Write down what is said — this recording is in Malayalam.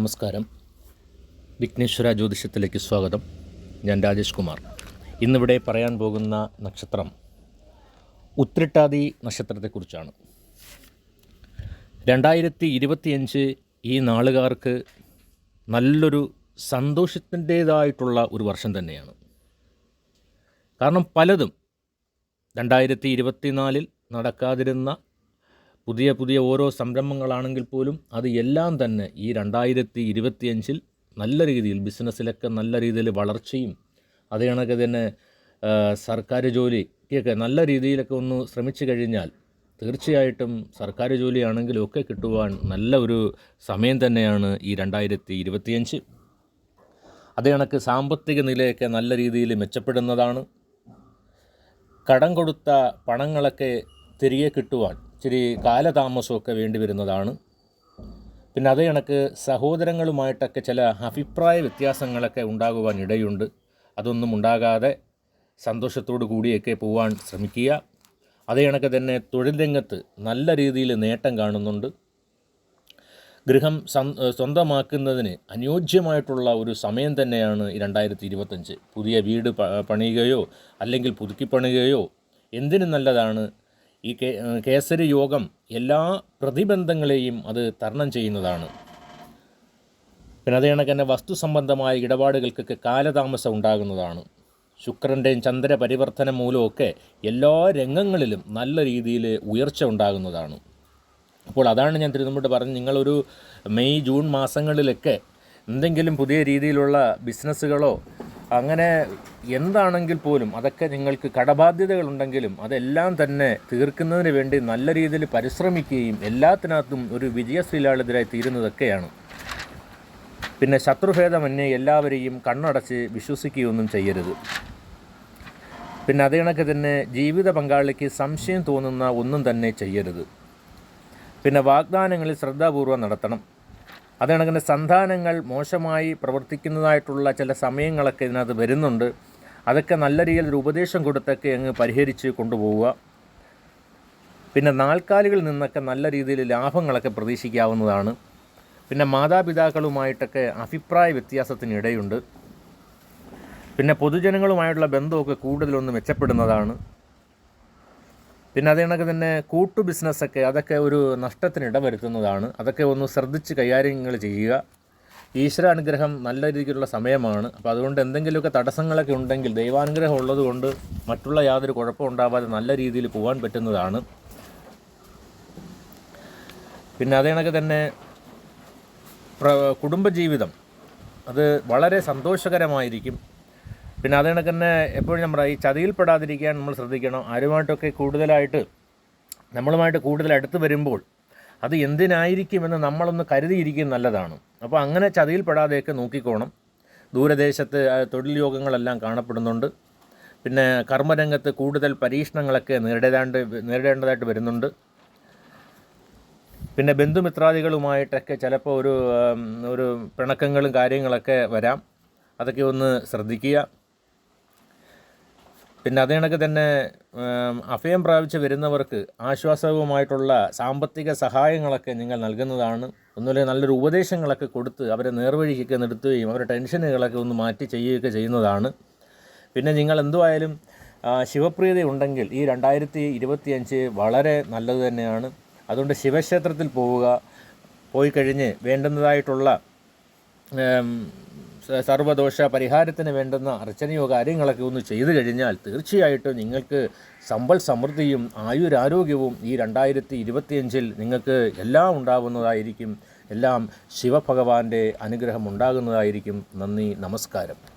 നമസ്കാരം. വിഘ്നേശ്വര ജ്യോതിഷത്തിലേക്ക് സ്വാഗതം. ഞാൻ രാജേഷ് കുമാർ. ഇന്നിവിടെ പറയാൻ പോകുന്ന നക്ഷത്രം ഉത്രിട്ടാതി നക്ഷത്രത്തെക്കുറിച്ചാണ്. രണ്ടായിരത്തി ഇരുപത്തിയഞ്ച് ഈ നാളുകാർക്ക് നല്ലൊരു സന്തോഷത്തിന്റേതായിട്ടുള്ള ഒരു വർഷം തന്നെയാണ്. കാരണം പലതും രണ്ടായിരത്തി ഇരുപത്തിനാലിൽ നടക്കാതിരുന്ന പുതിയ പുതിയ ഓരോ സംരംഭങ്ങളാണെങ്കിൽ പോലും അത് എല്ലാം തന്നെ ഈ രണ്ടായിരത്തി ഇരുപത്തിയഞ്ചിൽ നല്ല രീതിയിൽ ബിസിനസ്സിലൊക്കെ നല്ല രീതിയിൽ വളർച്ചയും അതേ കണക്ക് തന്നെ സർക്കാർ ജോലിക്കൊക്കെ നല്ല രീതിയിലൊക്കെ ഒന്ന് ശ്രമിച്ചു കഴിഞ്ഞാൽ തീർച്ചയായിട്ടും സർക്കാർ ജോലിയാണെങ്കിലും ഒക്കെ കിട്ടുവാൻ നല്ല ഒരു സമയം തന്നെയാണ് ഈ രണ്ടായിരത്തി ഇരുപത്തിയഞ്ച് അതേ കണക്ക് സാമ്പത്തിക നിലയൊക്കെ നല്ല രീതിയിൽ മെച്ചപ്പെടുന്നതാണ്. കടം കൊടുത്ത പണങ്ങളൊക്കെ തിരികെ കിട്ടുവാൻ ഇച്ചിരി കാലതാമസമൊക്കെ വേണ്ടി വരുന്നതാണ് പിന്നെ അതേ കണക്ക് സഹോദരങ്ങളുമായിട്ടൊക്കെ ചില അഭിപ്രായ വ്യത്യാസങ്ങളൊക്കെ ഉണ്ടാകുവാൻ ഇടയുണ്ട്. അതൊന്നും ഉണ്ടാകാതെ സന്തോഷത്തോടു കൂടിയൊക്കെ പോവാൻ ശ്രമിക്കുക. അതേ കണക്ക് തന്നെ തൊഴിൽ രംഗത്ത് നല്ല രീതിയിൽ നേട്ടം കാണുന്നുണ്ട്. ഗൃഹം സ്വന്തമാക്കുന്നതിന് അനുയോജ്യമായിട്ടുള്ള ഒരു സമയം തന്നെയാണ് ഈ രണ്ടായിരത്തി ഇരുപത്തഞ്ച് പുതിയ വീട് പണിയുകയോ അല്ലെങ്കിൽ പുതുക്കി പണിയുകയോ എന്തിനും നല്ലതാണ് ഈ കേസരി യോഗം എല്ലാ പ്രതിബന്ധങ്ങളെയും അത് തരണം ചെയ്യുന്നതാണ്. പിന്നെ അതേ കണക്ക് തന്നെ വസ്തു സംബന്ധമായ ഇടപാടുകൾക്കൊക്കെ കാലതാമസം ഉണ്ടാകുന്നതാണ്. ശുക്രന്റെയും ചന്ദ്ര പരിവർത്തനം മൂലമൊക്കെ എല്ലാ രംഗങ്ങളിലും നല്ല രീതിയിൽ ഉയർച്ച ഉണ്ടാകുന്നതാണ്. അപ്പോൾ അതാണ് ഞാൻ തിരുവനന്തപുരത്ത് പറഞ്ഞത് നിങ്ങളൊരു മെയ് ജൂൺ മാസങ്ങളിലൊക്കെ എന്തെങ്കിലും പുതിയ രീതിയിലുള്ള ബിസിനസ്സുകളോ അങ്ങനെ എന്താണെങ്കിൽ പോലും അതൊക്കെ നിങ്ങൾക്ക് കടബാധ്യതകളുണ്ടെങ്കിലും അതെല്ലാം തന്നെ തീർക്കുന്നതിന് വേണ്ടി നല്ല രീതിയിൽ പരിശ്രമിക്കുകയും എല്ലാത്തിനകത്തും ഒരു വിജയശ്രീലാളിതരായി തീരുന്നതൊക്കെയാണ്. പിന്നെ ശത്രുഭേദമന്യേ എല്ലാവരെയും കണ്ണടച്ച് വിശ്വസിക്കുകയൊന്നും ചെയ്യരുത്. പിന്നെ അതേ കണക്ക് തന്നെ ജീവിത പങ്കാളിക്ക് സംശയം തോന്നുന്ന ഒന്നും തന്നെ ചെയ്യരുത്. പിന്നെ വാഗ്ദാനങ്ങളിൽ ശ്രദ്ധാപൂർവം നടത്തണം. അത് കണക്കിന് സന്താനങ്ങൾ മോശമായി പ്രവർത്തിക്കുന്നതായിട്ടുള്ള ചില സമയങ്ങളൊക്കെ ഇതിനകത്ത് വരുന്നുണ്ട്. അതൊക്കെ നല്ല രീതിയിൽ ഒരു ഉപദേശം കൊടുത്തൊക്കെ അങ്ങ് പരിഹരിച്ച് കൊണ്ടുപോവുക. പിന്നെ നാൽക്കാലികളിൽ നിന്നൊക്കെ നല്ല രീതിയിൽ ലാഭങ്ങളൊക്കെ പ്രതീക്ഷിക്കാവുന്നതാണ്. പിന്നെ മാതാപിതാക്കളുമായിട്ടൊക്കെ അഭിപ്രായ വ്യത്യാസത്തിന് ഇടയുണ്ട് പിന്നെ പൊതുജനങ്ങളുമായിട്ടുള്ള ബന്ധമൊക്കെ കൂടുതലൊന്ന് മെച്ചപ്പെടുന്നതാണ്. പിന്നെ അതേ കണക്ക് തന്നെ കൂട്ടു ബിസിനസ്സൊക്കെ അതൊക്കെ ഒരു നഷ്ടത്തിന് ഇടവരുത്തുന്നതാണ്. അതൊക്കെ ഒന്ന് ശ്രദ്ധിച്ച് കൈകാര്യങ്ങൾ ചെയ്യുക. ഈശ്വര അനുഗ്രഹം നല്ല രീതിയിലുള്ള സമയമാണ്. അപ്പോൾ അതുകൊണ്ട് എന്തെങ്കിലുമൊക്കെ തടസ്സങ്ങളൊക്കെ ഉണ്ടെങ്കിൽ ദൈവാനുഗ്രഹം ഉള്ളതുകൊണ്ട് മറ്റുള്ള യാതൊരു കുഴപ്പം ഉണ്ടാവാതെ നല്ല രീതിയിൽ പോകാൻ പറ്റുന്നതാണ്. പിന്നെ അതേ കണക്ക് തന്നെ കുടുംബജീവിതം. അത് വളരെ സന്തോഷകരമായിരിക്കും. പിന്നെ അത് കണക്ക് തന്നെ എപ്പോഴും നമ്മുടെ ഈ ചതിയിൽപ്പെടാതിരിക്കാൻ നമ്മൾ ശ്രദ്ധിക്കണം. ആരുമായിട്ടൊക്കെ കൂടുതലായിട്ട് നമ്മളുമായിട്ട് കൂടുതൽ അടുത്ത് വരുമ്പോൾ അത് എന്തിനായിരിക്കുമെന്ന് നമ്മളൊന്ന് കരുതിയിരിക്കും നല്ലതാണ്. അപ്പോൾ അങ്ങനെ ചതിയിൽപ്പെടാതെയൊക്കെ നോക്കിക്കോണം. ദൂരദേശത്ത് തൊഴിൽ യോഗങ്ങളെല്ലാം കാണപ്പെടുന്നുണ്ട്. പിന്നെ കർമ്മരംഗത്ത് കൂടുതൽ പരീക്ഷണങ്ങളൊക്കെ നേരിടേതാണ്ട് നേരിടേണ്ടതായിട്ട് വരുന്നുണ്ട്. പിന്നെ ബന്ധുമിത്രാദികളുമായിട്ടൊക്കെ ചിലപ്പോൾ ഒരു ഒരു പിണക്കങ്ങളും കാര്യങ്ങളൊക്കെ വരാം. അതൊക്കെ ഒന്ന് ശ്രദ്ധിക്കുക. പിന്നെ അതേ തന്നെ അഭയം പ്രാപിച്ച് വരുന്നവർക്ക് ആശ്വാസവുമായിട്ടുള്ള സാമ്പത്തിക സഹായങ്ങളൊക്കെ നിങ്ങൾ നൽകുന്നതാണ്. ഒന്നുമില്ല നല്ലൊരു ഉപദേശങ്ങളൊക്കെ കൊടുത്ത് അവരെ നേർവഴിക്കൊക്കെ നിർത്തുകയും അവരുടെ ടെൻഷനുകളൊക്കെ ഒന്ന് മാറ്റി ചെയ്യുകയൊക്കെ ചെയ്യുന്നതാണ്. പിന്നെ നിങ്ങൾ എന്തുമായാലും ശിവപ്രീതി ഉണ്ടെങ്കിൽ ഈ രണ്ടായിരത്തി ഇരുപത്തിയഞ്ച് വളരെ നല്ലത് തന്നെയാണ്. അതുകൊണ്ട് ശിവക്ഷേത്രത്തിൽ പോവുക പോയി കഴിഞ്ഞ് വേണ്ടുന്നതായിട്ടുള്ള ഉം, സ- പരിഹാരത്തിന് വേണ്ടുന്ന അർച്ചനയോ കാര്യങ്ങളൊക്കെ ഒന്ന് ചെയ്തു കഴിഞ്ഞാൽ തീർച്ചയായിട്ടും നിങ്ങൾക്ക് സമ്പൽ സമൃദ്ധിയും ആയുരാരോഗ്യവും ഈ രണ്ടായിരത്തി ഇരുപത്തിയഞ്ചിൽ നിങ്ങൾക്ക് എല്ലാം ഉണ്ടാകുന്നതായിരിക്കും. എല്ലാം ശിവഭഗവാന്റെ അനുഗ്രഹം ഉണ്ടാകുന്നതായിരിക്കും. നന്ദി നമസ്കാരം.